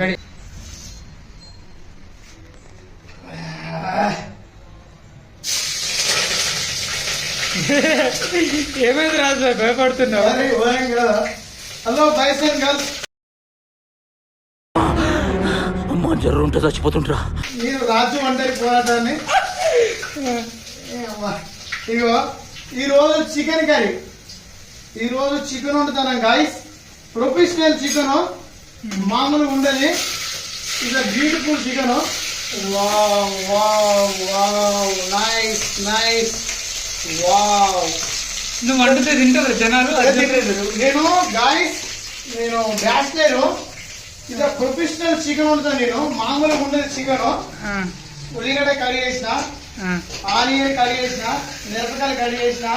Ready. ఏమైంది రాజు భయపడుతున్నావు? Hello boys and girls. అమ్మా జ్వరం ఉంటే చచ్చిపోతుంటరా నేను రాజు ఒంటరి పోరాటాన్ని. ఇగో ఈరోజు చికెన్ కర్రీ. ఈరోజు చికెన్ వండుతాను గాయస్ ప్రొఫెషనల్ చికెన్ మామూలుగా ఉండదు ఇది beautiful chicken wow wow wow nice nice wow నువ్వు వండితే తింటారు జనాలు. నేను గాయస్ నేను బ్యాచిలర్ ఇది ప్రొఫెషనల్ చికెన్ వండుతాను నేను. మామూలుగా ఉండదు చికెన్ ఉల్లిగడ్డ కర్రీ చేసిన ఆనియన్ కర్రీ చేసిన మిరపకాయలు కర్రీ చేసిన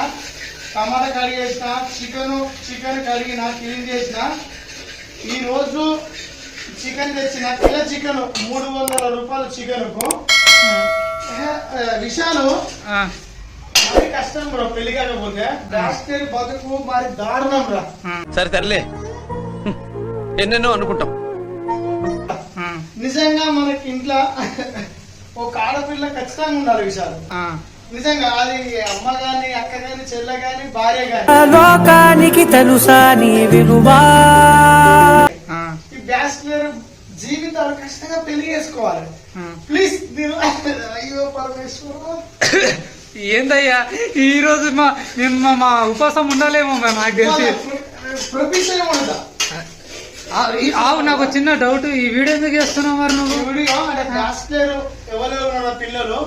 టమాటా కర్రీ చేసిన చికెన్ చికెన్ కడిగిన క్లీన్ చేసిన. ఈ రోజు చికెన్ తెచ్చిన కిలో చికెన్ మూడు వందల రూపాయల చికెన్కు. విషయాలు ఆ. మరి కష్టం బ్రో పెళ్ళి కాకపోతే బ్యాచిలర్ బతుకు మరి దారుణం రా. సరే తరలే ఎన్నెన్నో అనుకుంటాం. ఆ, నిజంగా మనకి ఇంట్లో ఒక ఆడపిల్ల ఖచ్చితంగా ఉండాలి ఆ. నిజంగా అది అమ్మ గాని అక్క గాని చెల్లె గాని భార్య గాని. లోకానికి తెలుసా నీ విలువా. బ్యాచిలర్ జీవితాలు ఖచ్చితంగా పెళ్ళి చేసుకోవాలి. ప్లీజ్ నేను అయ్యో పరమేశ్వర. ఏందయ్యా? ఈ రోజు మా నేను మా- ఉపవాసం ఉండాలేమో మరి నాకు తెలిసి. ప్రొఫెషన్ ఈ- ఆవు నాకు చిన్న డౌట్ ఈ వీడియో ఎందుకు చేస్తున్నావు మరి నువ్వు? వీడియో అంటే బ్యాచిలర్ ఎవరెవరు పిల్లలు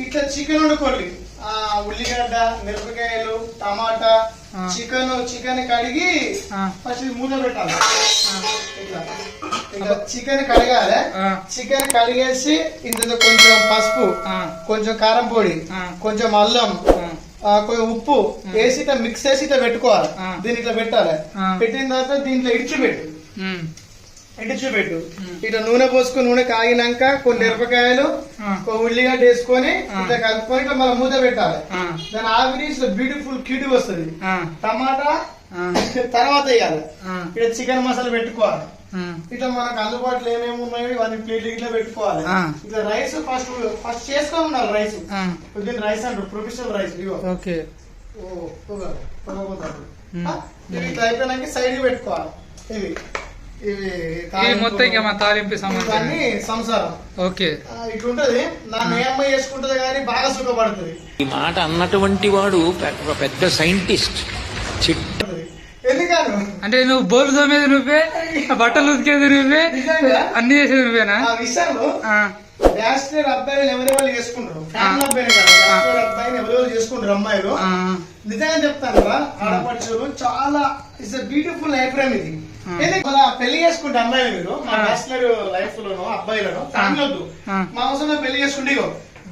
ఇట్లా చికెన్ వండుకోండి. ఉల్లిగడ్డ మిరపకాయలు టమాటా. చికెన్ చికెన్ కడిగి ఫస్ట్ మూత పెట్టాలి. ఇట్లా. చికెన్ కడగాలి. చికెన్ కడిగేసి ఇందులో కొంచెం పసుపు కొంచెం కారం పొడి. కొంచెం అల్లం కొంచెం ఉప్పు వేసి మిక్స్ చేసి ఇట్లా పెట్టుకోవాలి. ఆ. దీన్ని ఇట్లా పెట్టాలి. పెట్టిన తర్వాత దీంట్లో ఇడిచిపెట్టు ఉమ్, ఇడిచిపెట్టు ఇట్లా నూనె పోసుకొని నూనె కాగినాక కొన్ని మిరపకాయలు ఉల్లిగడ్డ వేసుకొని. ఇట్లా కలుపుకొని ఇట్లా మళ్ళీ మూత పెట్టాలి. దాని ఆవిరి బ్యూటిఫుల్ కిడి వస్తుంది. టమాటా తర్వాత వేయాలి. ఇక్కడ చికెన్ మసాలా పెట్టుకోవాలి. ఇట్లా మనకు అందుబాటులో ఏమేమి ఉన్నాయో ఇవన్నీ ప్లేట్లు ఇట్లా పెట్టుకోవాలి. ఇట్లా రైస్ ఫస్ట్ ఫస్ట్ చేసుకొని ఉండాలి రైస్. దీని రైస్ అంటారు ప్రొఫెషనల్ రైస్ ఇగో ఓకే. ఇట్లా అయిపోయినాక సైడ్ పెట్టుకోవాలి. ఇవి. మొత్తం ఇంకా మా తాలింపు సంబంధం. ఇవన్నీ సంసారం. ఓకే. ఆ, ఇట్లుంటది నా నేమ్మ చేసుకుంటది కానీ బాగా సుఖపడుతుంది. ఈ మాట అన్నటువంటి వాడు పెద్ద- పెద్ద సైంటిస్ట్. చిట్ట. ఎందుకను? అంటే నువ్వు బోలు తోమేది నువ్వే బట్టలు ఉతికేది నువ్వే? అన్ని చేసేది నువ్వేనా? ఆ విషయంలో ఆ, బ్యాచిలర్ అబ్బాయిలు ఎవరెవరు చేసుకుంటారు? ఫ్యామిలీ అబ్బాయిలు కాదు. బ్యాచిలర్ అబ్బాయిని ఎవరెవరు చేసుకుంటారు అమ్మాయిలు? నిజంగా చెప్తాను కదా ఆడపడుచులు చాలా ఇట్స్ బ్యూటిఫుల్ లైఫ్ రైమ్ ఇది. పెళ్ళి చేసుకుంటే అమ్మాయిలు మీరు మా. బ్యాచిలర్ లైఫ్ లోనో అబ్బాయిలను ఫ్యామిలీ వద్దు. మా అవసరంలో పెళ్ళి చేసుకుంటే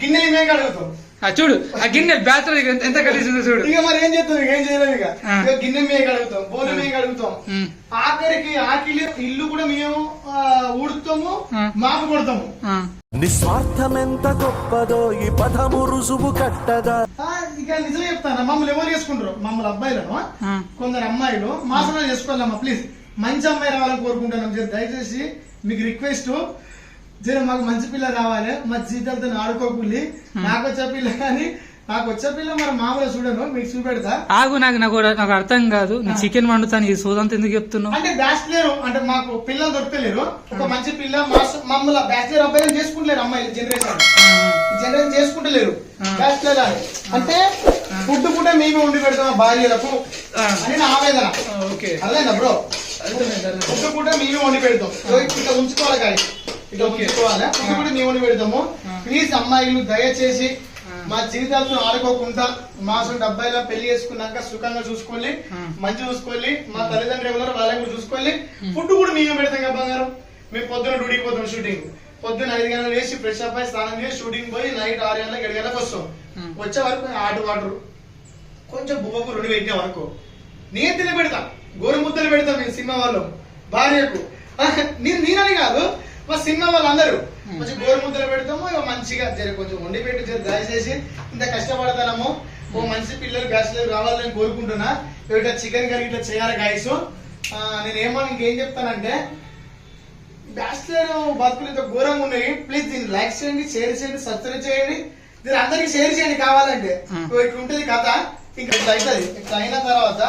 గిన్నెలు మేము అడుగుతాం ఆ, చూడు ఆ గిన్నె బ్యాచర్ ఎంత కలిసిందో చూడు. ఇక మరి ఏం చేస్తాం ఏం చేయలేము ఇక గిన్నె మేము అడుగుతాం మేము అడుగుతాం ఉమ్, ఆఖరికి ఆకిలి ఇల్లు కూడా మేము ఊడుతాము ఆ. మాపు కొడతాము. నిస్వార్థమెంత గొప్పదో ఈ పదము రుజువు కట్టగా ఇక నిజం చెప్తాను? మమ్మల్ని ఎవరు చేసుకుంటారు? మమ్మల్ని అబ్బాయిలను. కొందరు అమ్మాయిలు. మాసంలో చేసుకోవాలమ్మా ప్లీజ్ మంచి అమ్మాయి రావాలని కోరుకుంటున్నాం జర. దయచేసి మీకు రిక్వెస్ట్ జర మాకు మంచి పిల్ల రావాలి మా జీతాలతో ఆడుకోకుల్లి నాకు వచ్చే పిల్ల కానీ నాకు వచ్చే పిల్ల మరి మామూలుగా చూడను మీకు చూపెడతా. ఆగు నాకు నాకు నాకు అర్థం కాదు. నీ చికెన్ వండుతాను ఈ సోదంతా ఎందుకు చెప్తున్నావు? అంటే బ్యాచిలర్ అంటే మాకు పిల్లలు దొరకలేరు. ఒక మంచి పిల్ల మమ్మల్ని బ్యాచిలర్ అబ్బాయిలు చేసుకుంటలేరు అమ్మాయిలు జనరేషన్ జనరేషన్ చేసుకుంటలేరు. బ్యాచిలర్ అని అంటే ఫుడ్ కూడా మేమే ఉండి పెడతాం భార్యలకు. అని నా ఆవేదన. ఓకే. అర్థమైందా బ్రో? ఫుడ్ కూడా మేమే వండి పెడతాం. ఇట్లా ఉంచుకోవాలి కానీ ఇట్లా ఉంచుకోవాలి. ఫుడ్ కూడా మేము వండి పెడతాము. ప్లీజ్ అమ్మాయిలు దయచేసి మా జీవితాలతో ఆడుకోకుండా మా సొంత అబ్బాయిలా పెళ్ళి చేసుకున్నాక సుఖంగా చూసుకోవాలి మంచి చూసుకోవాలి మా తల్లిదండ్రులు ఎవరో వాళ్ళని కూడా చూసుకోవాలి ఫుడ్ కూడా మేమే పెడతాం కదా బంగారం. మేము పొద్దున డ్యూటీకి పోతాం షూటింగ్. పొద్దున ఐదు గంటలు వేసి ఫ్రెష్ అప్ అయి స్నానం చేసి షూటింగ్ పోయి నైట్ ఆరు గంటలకు ఏడు గంటలకు వస్తాం. వచ్చే వరకు ఆటు వాటర్. కొంచెం బువ్వకు రెండు పెట్టిన వరకు. నేను తిని పెడతా గోరుముద్దలు పెడతా మేము సినిమా వాళ్ళు భార్యకు. నేను నేనని కాదు మా సినిమా వాళ్ళందరూ. కొంచెం గోరుముద్దలు పెడతాము ఇక మంచిగా జర కొంచెం వండి పెట్టి జర దయచేసి ఇంత కష్టపడతాము ఓ మంచి పిల్లలు బ్యాచిలర్ రావాలని కోరుకుంటున్నా. ఇట్లా చికెన్ కర్రీ ఇట్లా చేయాలి గాయస్ నేను ఏమో ఇంకేం చెప్తానంటే బ్యాచిలర్ బతుకులు ఇంత ఘోరంగా ఉన్నాయి. ప్లీజ్ దీన్ని లైక్ చేయండి షేర్ చేయండి సబ్స్క్రైబ్ చేయండి. దీన్ని అందరికి షేర్ చేయండి కావాలంటే. ఇట్లా ఉంటుంది కథ. ఇంకా ఇట్లా అవుతుంది ఇట్లా అయిన తర్వాత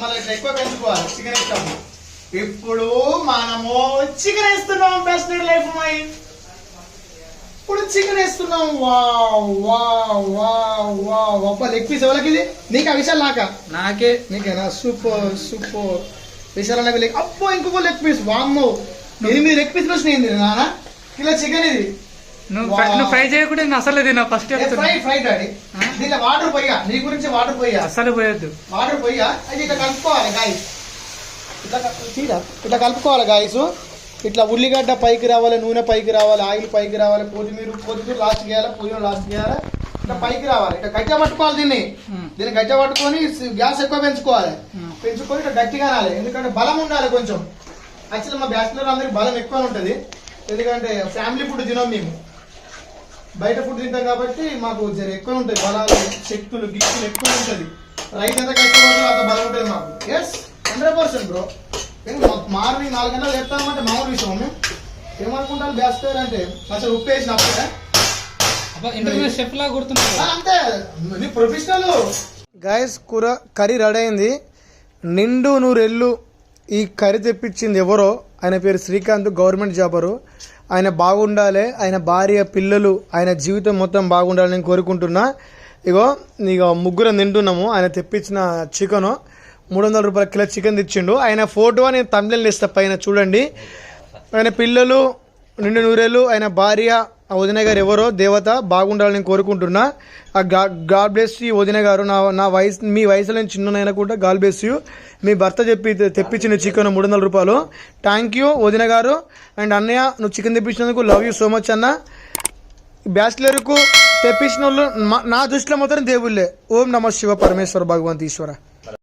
మళ్ళీ ఇట్లా ఎక్కువ పెంచుకోవాలి. చికెన్ ఇస్తాము ఇప్పుడు మనము చికెన్ వేస్తున్నాం బ్యాచిలర్ లైఫ్ మై ఇప్పుడు చికెన్ వేస్తున్నాం వావ్ వావ్ వావ్ వావ్. అబ్బా లెగ్ పీస్ ఎవరికి ఇది? నీకు ఆ విషయాలు నాకా? నాకే. నీకేనా? Super super. విశాల లెగ్ అబ్బో ఇంకొక లెగ్ పీస్ వామ్మో. ఎనిమిది లెగ్ పీస్ వచ్చినాయి నాన్న కిలో చికెన్ ఇది. నువ్వు ఫ్రై- చేయకుండా నేను అసలు తిన్నా ఫస్ట్ ఫ్రై ఫ్రై డాడీ ఆ? దీంట్లో వాటర్ పోయా నీ గురించి వాటర్ పోయా అసలు పోయొద్దు. వాటర్ పోయా అది ఇట్లా కలుపుకోవాలి గాయస్ తీరా ఇట్లా కలుపుకోవాలి గాయస్ ఇట్లా ఉల్లిగడ్డ పైకి రావాలి నూనె పైకి రావాలి ఆయిల్ పైకి రావాలి కొత్తిమీర కొత్తిమీర లాస్ట్ చేయాలి పుదీనా లాస్ట్ చేయాలి ఇట్లా పైకి రావాలి. ఇట్లా గట్టిగా పట్టుకోవాలి దీన్ని. దీన్ని గట్టిగా పట్టుకొని గ్యాస్ ఎక్కువ పెంచుకోవాలి. పెంచుకొని ఇట్లా గట్టిగా అనాలి. ఎందుకంటే బలం ఉండాలి కొంచెం. యాక్చువల్లీ మా బ్యాచిలర్ అందరికి బలం ఎక్కువ ఉంటుంది. ఎందుకంటే ఫ్యామిలీ ఫుడ్ తినాం మేము. బయట ఫుడ్ తింటాం కాబట్టి మాకు జర ఎక్కువ ఉంటుంది. బలాలు శక్తులు గిక్కులు ఎక్కువ ఉంటుంది. రైతు ఎంత కష్టపడుతుందో అంత బలం ఉంటుంది మాకు. Yes hundred percent bro. Morning నాలుగు గంటలు చెప్తామంటే మామూలు విషయం మేము ఏమనుకుంటారు బ్యాస్తారు అంటే? అసలు ఉప్పు వేసిన అంతే. నీ ప్రొఫెషనల్ గాయస్ కూర కర్రీ రెడీ అయింది. నిండు నూరెళ్ళు ఈ కర్రీ తెప్పించింది ఎవరో? ఆయన పేరు శ్రీకాంత్ గవర్నమెంట్ జాబరు. ఆయన బాగుండాలి ఆయన భార్య పిల్లలు ఆయన జీవితం మొత్తం బాగుండాలని నేను కోరుకుంటున్నా. ఇగో ఇక ముగ్గురం తింటున్నాము. ఆయన తెప్పించిన చికెను. మూడు వందల రూపాయల కిలో చికెన్ తెచ్చిండు. ఆయన ఫోటో నేను తమిళం ఇస్తా పైన చూడండి. ఆయన పిల్లలు నిండు నూరేళ్ళు ఆయన భార్య ఆ వదిన గారు ఎవరో దేవత బాగుండాలని కోరుకుంటున్నా. ఆ గా గాడ్ బ్లెస్ యూ వదిన గారు. నా నా వయసు మీ వయసులో నేను చిన్ననైనా కూడా గాడ్ బ్లెస్ యూ. మీ భర్త చెప్పి తెప్పించిన చికెన్ మూడు వందల రూపాయలు. థ్యాంక్ యూ వదిన గారు. అండ్ అన్నయ్య నువ్వు చికెన్ తెప్పించినందుకు లవ్ యూ సో మచ్ అన్న. బ్యాచిలర్కు తెప్పించిన వాళ్ళు మా- నా దృష్టిలో మాత్రం దేవుళ్ళే. ఓం నమ శివ పరమేశ్వర భగవంత్ ఈశ్వర